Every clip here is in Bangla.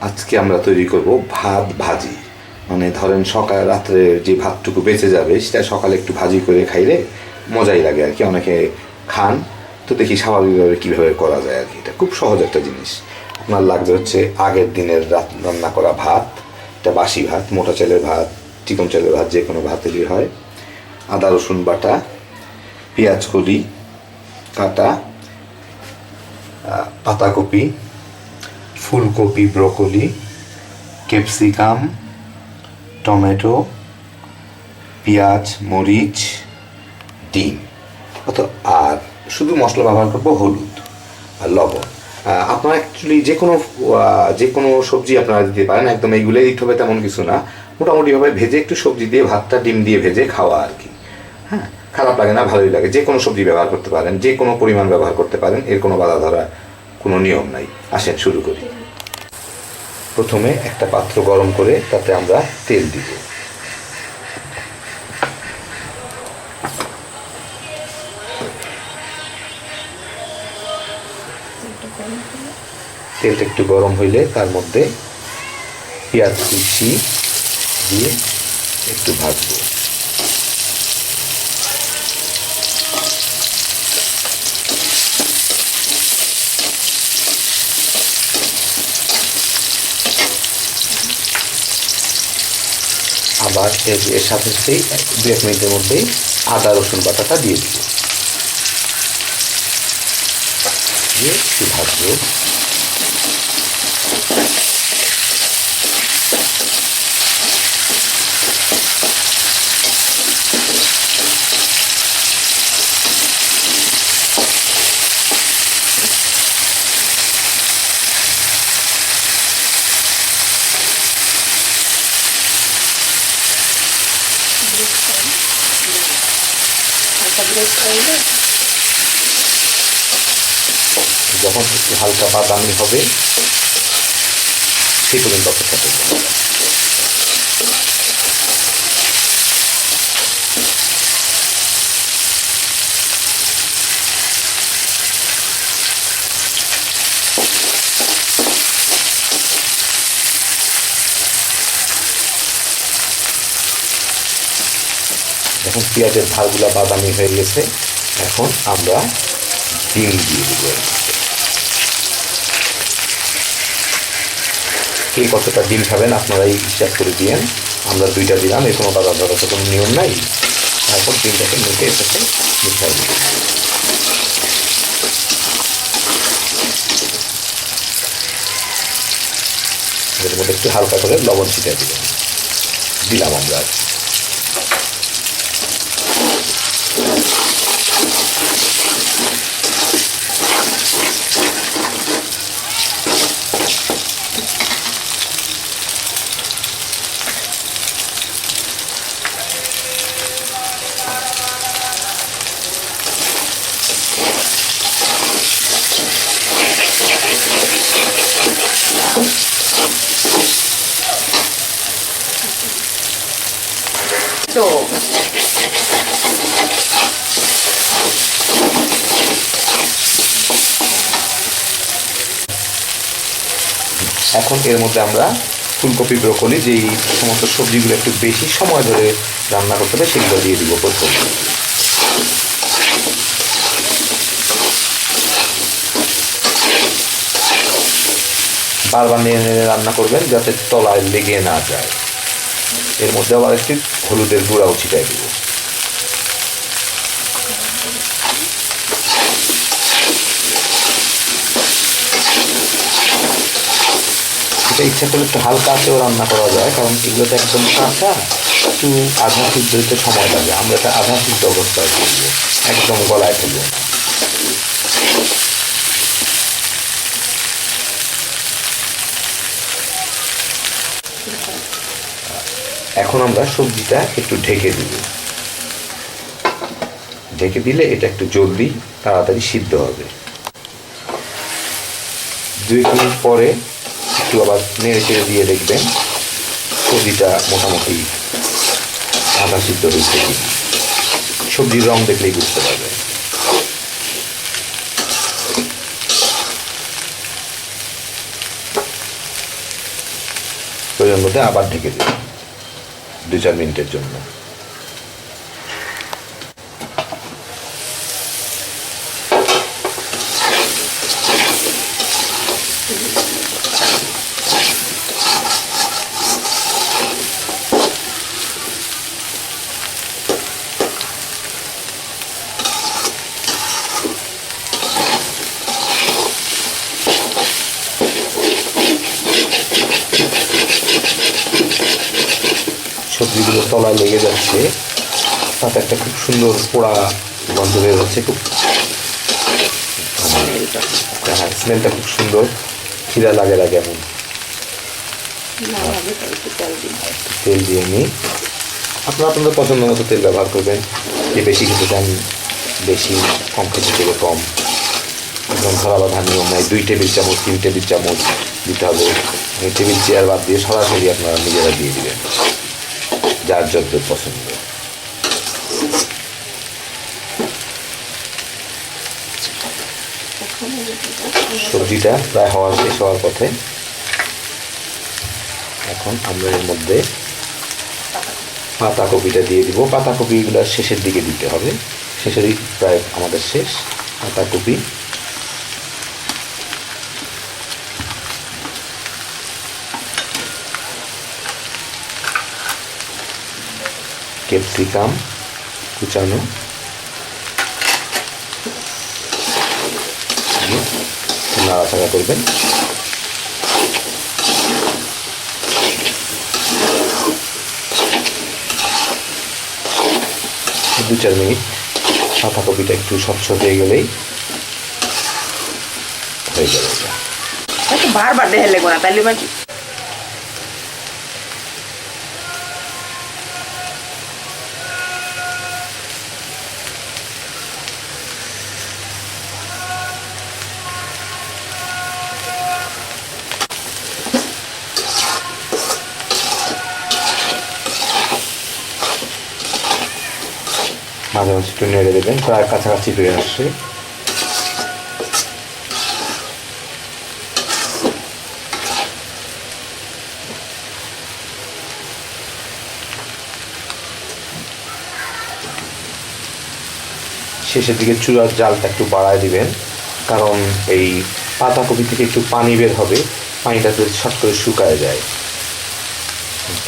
আজকে আমরা তৈরি করব ভাত ভাজি। মানে ধরেন সকাল রাত্রে যে ভাতটুকু বেঁচে যাবে, সেটা সকালে একটু ভাজি করে খাইলে মজাই লাগে আর কি, অনেকে খান। তো দেখি স্বাভাবিকভাবে কীভাবে করা যায় আর কি, এটা খুব সহজ একটা জিনিস। আপনার লাগবে হচ্ছে আগের দিনের রাত রান্না করা ভাত, এটা বাসি ভাত, মোটা চালের ভাত, চিকন চালের ভাত, যে কোনো ভাতেরই হয়। আদা, রসুন বাটা, পেঁয়াজ কলি, কাটা পাতাকপি ফুলকপি, ব্রকলি, ক্যাপসিকাম, টমেটো, পেঁয়াজ, মরিচ, ডিম। অত আর শুধু মশলা ব্যবহার করব হলুদ আর লবণ। আপনারা অ্যাকচুয়ালি যে কোনো যে কোনো সবজি আপনারা দিতে পারেন, একদম এইগুলোই দিতে হবে তেমন কিছু না। মোটামুটিভাবে ভেজে একটু সবজি দিয়ে, ভাতটা ডিম দিয়ে ভেজে খাওয়া আর কি। হ্যাঁ খারাপ লাগে না, ভালোই লাগে। যে কোনো সবজি ব্যবহার করতে পারেন, যে কোনো পরিমাণ ব্যবহার করতে পারেন, এর কোনো বাধা ধরা কোনো নিয়ম নাই। আসেন, শুরু করি। প্রথমে একটা পাত্র গরম করে তাতে আমরা তেল দিব। তেলটা একটু গরম হইলে তার মধ্যে পেঁয়াজ কুচি দিয়ে একটু ভাজবো। আবার এর সাথে সাথেই দু এক মিনিটের মধ্যেই আদা, রসুন বাটাটা দিয়ে দিব। দিয়ে ভাজবো। যখন একটু হালকা বাদামি হবে সেই পর্যন্ত অপেক্ষা করব এখন পেঁয়াজের ধারগুলা বাদামি হয়ে গেছে। এখন আমরা ডিম দিয়ে দিব। কে কতটা ডিম খাবেন আপনারাই হিসাব করে দিয়েন। আমরা দুইটা দিলাম এর কোনো বাধা ধরা তো কোনো নিয়ম নাই। তারপর ডিমটাকে সাথে মিশাই দিব। এর মধ্যে একটু হালকা করে লবণ ছিটাই দিলাম। দিলাম আমরা এখন এর মধ্যে আমরা ফুলকপি, ব্রকলি যেই সমস্ত সবজিগুলো একটু বেশি সময় ধরে রান্না করতে হবে, সেগুলো দিয়ে দিব প্রথম। বারবার নিয়ে নিয়ে রান্না করবেন যাতে তলায় লেগে না যায়। এর মধ্যে আবার একটি হলুদের গুঁড়াও ছিটাই দিব। এটা ইচ্ছা করলে একটু হালকা আঁচেও রান্না করা যায়, কারণ এগুলোতে একদম কাঁচা একটু আধা সিদ্ধ হতে সময় লাগে। আমরা এটা আধা সিদ্ধ অবস্থায় করব একদম গলায় ফেলব এখন আমরা সবজিটা একটু ঢেকে দিব। ঢেকে দিলে এটা একটু জলদি, তাড়াতাড়ি সিদ্ধ হবে। দুই মিনিট পরে একটু আবার নেড়ে চেড়ে দিয়ে দেখবেন সবজিটা মোটামুটি আধা সিদ্ধ হয়েছে সবজির রং দেখলেই বুঝতে পারবেন। প্রয়োজন মধ্যে আবার ঢেকে দিন দু চার মিনিটের জন্য। সবজিগুলো তলায় লেগে যাচ্ছে। তাতে একটা খুব সুন্দর পোড়া গন্ধ বের হচ্ছে খুব হ্যাঁ স্মেলটা খুব সুন্দর। খিদা লাগে লাগে এমন। একটু তেল দিয়ে নিই আপনারা আপনাদের পছন্দ মতো তেল ব্যবহার করবেন। যে বেশি খেতে চান বেশি কম খেতে চাইলে কম। একদম ধরা বাঁধা নিয়ম নাই। দুই টেবিল চামচ তিন টেবিল চামচ দিতে হবে। টেবিল চেয়ার বাদ দিয়ে সরাসরি আপনারা নিজেরা দিয়ে দিবেন। যার যত পছন্দ। সবজিটা প্রায় হওয়ার শেষ হওয়ার পথে এখন আমরা এর মধ্যে পাতাকপিটা দিয়ে দিব। পাতাকপিগুলো শেষের দিকে দিতে হবে। শেষেরই প্রায় আমাদের শেষ। পাতাকপি ক্যাপসিকাম কুচানো। নাড়াচাড়া করবেন। দু চার মিনিট পাতাকপিটা একটু স্বচ্ছ হয়ে গেলেই হয়ে যাবে। বারবার দেহে লেগো তাহলে মাঝে একটু নেড়ে দেবেন, প্রায় কাছাকাছি হয়ে আসছে। শেষের দিকে চূড়ার জালটা একটু বাড়ায় দিবেন, কারণ এই পাতাকপি থেকে একটু পানি বের হবে, পানিটা যদি শর্ট করে শুকায় যায়।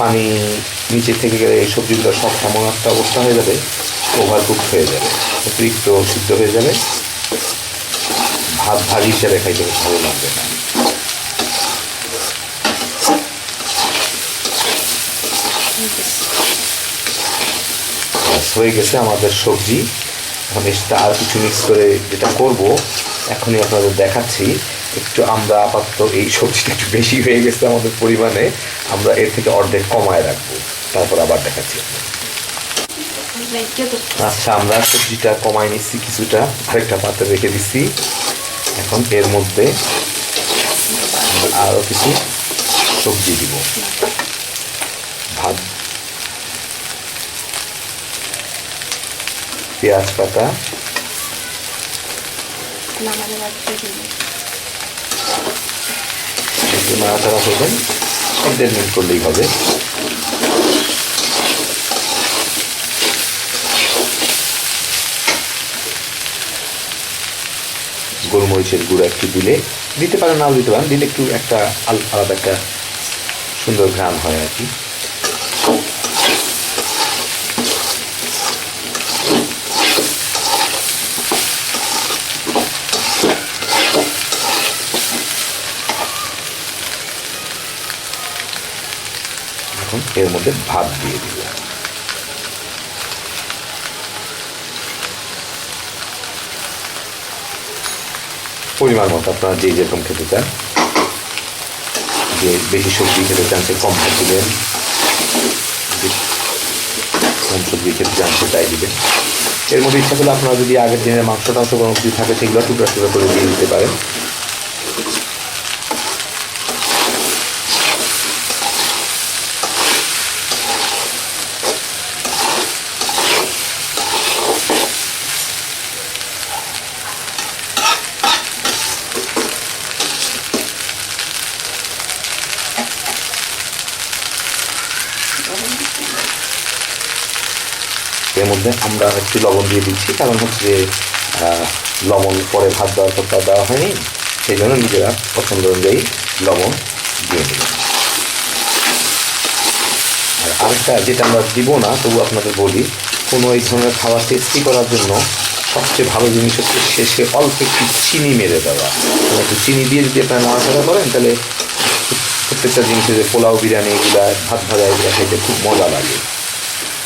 পানি নিচে থেকে গেলে এই সবজিগুলো সব এমন একটা অবস্থা হয়ে যাবে ওভার কুক হয়ে যাবে, অতিরিক্ত সিদ্ধ হয়ে যাবে। ভাত ভাজি হিসেবে খাইতে ভালো লাগবে। না হয়ে গেছে আমাদের সবজি। এখন এসে আর কিছু মিক্স করে যেটা করব, এখনই আপনাদের দেখাচ্ছি। একটু আমরা আপাতত এই সবজিটা একটু বেশি হয়ে গেছে আমাদের পরিমাণে, আমরা এর থেকে অর্ধেক কমায় রাখব। তারপর আবার দেখাচ্ছি। আচ্ছা আমরা সবজিটা কমায় নিচ্ছি কিছুটা, আরেকটা পাত্রে রেখে দিচ্ছি। এখন এর মধ্যে আরও কিছু সবজি দিব। ভাত, পেঁয়াজ পাতা একটু নাড়াচাড়া করবেন। এক দেড় করলেই হবে। গোলমরিচের গুঁড়ো একটু দিলে, দিতে পারেন, নাও দিতে পারেন, দিলে একটু একটা আলাদা একটা সুন্দর ঘ্রাম হয় আর কি এখন এর মধ্যে ভাত দিয়ে দিব পরিমাণ মতো আপনারা যে যেরকম খেতে চান, যে বেশি সবজি খেতে চান, সে কম ভাত দিবেন। কম সবজি খেতে চান সেটাই দিবেন। এর মধ্যে ইচ্ছা করলে আপনারা যদি আগের দিনের মাংস টাংস কোনো কিছু থাকে, সেগুলো টুকরা টুকরা করে দিয়ে দিতে পারেন। মধ্যে আমরা একটু লবণ দিয়ে দিচ্ছি, কারণ হচ্ছে লবণ পরে ভাত দেওয়ার আর দেওয়া হয়নি, সেই জন্য নিজেরা পছন্দ অনুযায়ী লবণ দিয়ে দেবেন। আর আরেকটা যেটা আমরা দিব না, তবু আপনাদের বলি, কোনো এই ধরনের খাবার টেস্টি করার জন্য সবচেয়ে ভালো জিনিস হচ্ছে শেষে অল্প একটু চিনি মেরে দেওয়া। একটু চিনি দিয়ে যদি আপনারা নাড়াচাড়া করেন, তাহলে প্রত্যেকটা জিনিসের যে পোলাও, বিরিয়ানি, এগুলা, ভাত ভাজা, এগুলো খেতে খুব মজা লাগে।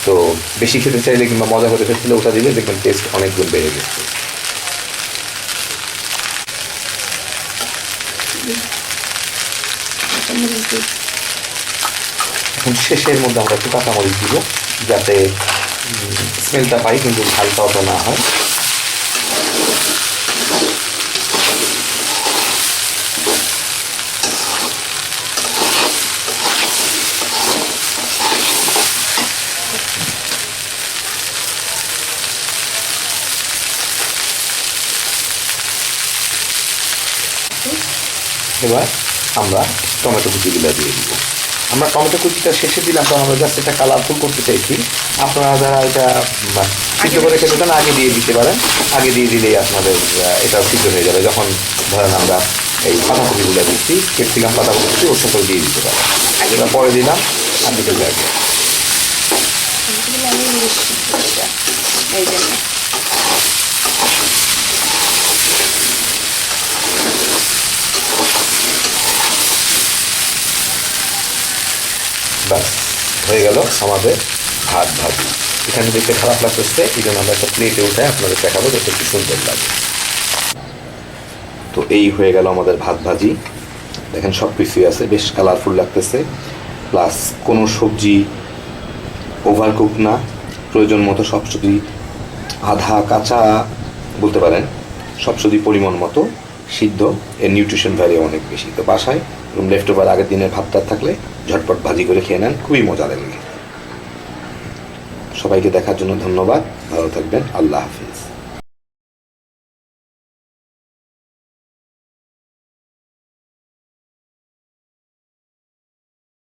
তো বেশি খেতে চাইলে কিংবা মজা করে খেতে ওটা দিলে দেখবেন টেস্ট অনেক গুণ বেড়ে গেছে। এখন শেষের মধ্যে আমরা একটু কাঁচামরিচ দিব যাতে স্মেলটা পাই কিন্তু ঝালটা অত না হয়। এবার আমরা টমেটো কুচিগুলো দিয়ে দিব। আমরা টমেটো কুচিটা শেষে দিলাম কারণ আমরা জাস্ট এটা কালারফুল করতে চাইছি। আপনারা যারা এটা সিদ্ধ করে খেতে চান আগে দিয়ে দিতে পারেন। আগে দিয়ে দিলেই আপনাদের এটা সিদ্ধ হয়ে যাবে। যখন ধরেন আমরা এই পাতাকপিগুলো দিচ্ছি ক্যাপসিকাম পাতাকপি দিচ্ছি ওর সাথেও দিয়ে দিতে পারেন। এবার পরে দিলাম আর দিতে এটা। এই জন্য ব্যাস, হয়ে গেল আমাদের ভাত ভাজি। এখানে দেখতে খারাপ লাগতেছে, এই জন্য আমরা একটা প্লেটে উঠে আপনাদের দেখাবো যাতে একটু সুন্দর লাগে। তো এই হয়ে গেল আমাদের ভাত ভাজি। দেখেন সব কিছুই আছে, বেশ কালারফুল লাগতেছে। প্লাস কোনো সবজি ওভারকুক না। প্রয়োজন মতো সব সবজি আধা কাঁচা, বলতে পারেন, সব সবজি পরিমাণ মতো সিদ্ধ, এর নিউট্রিশন ভ্যালু অনেক বেশি। তো বাসায় এবং লেফট ওভার আগের দিনের ভাতটা থাকলে ঝটপট ভাজি করে খেয়ে নেন, খুবই মজা লাগে সবাইকে দেখার জন্য ধন্যবাদ, ভালো থাকবেন, আল্লাহ হাফিজ।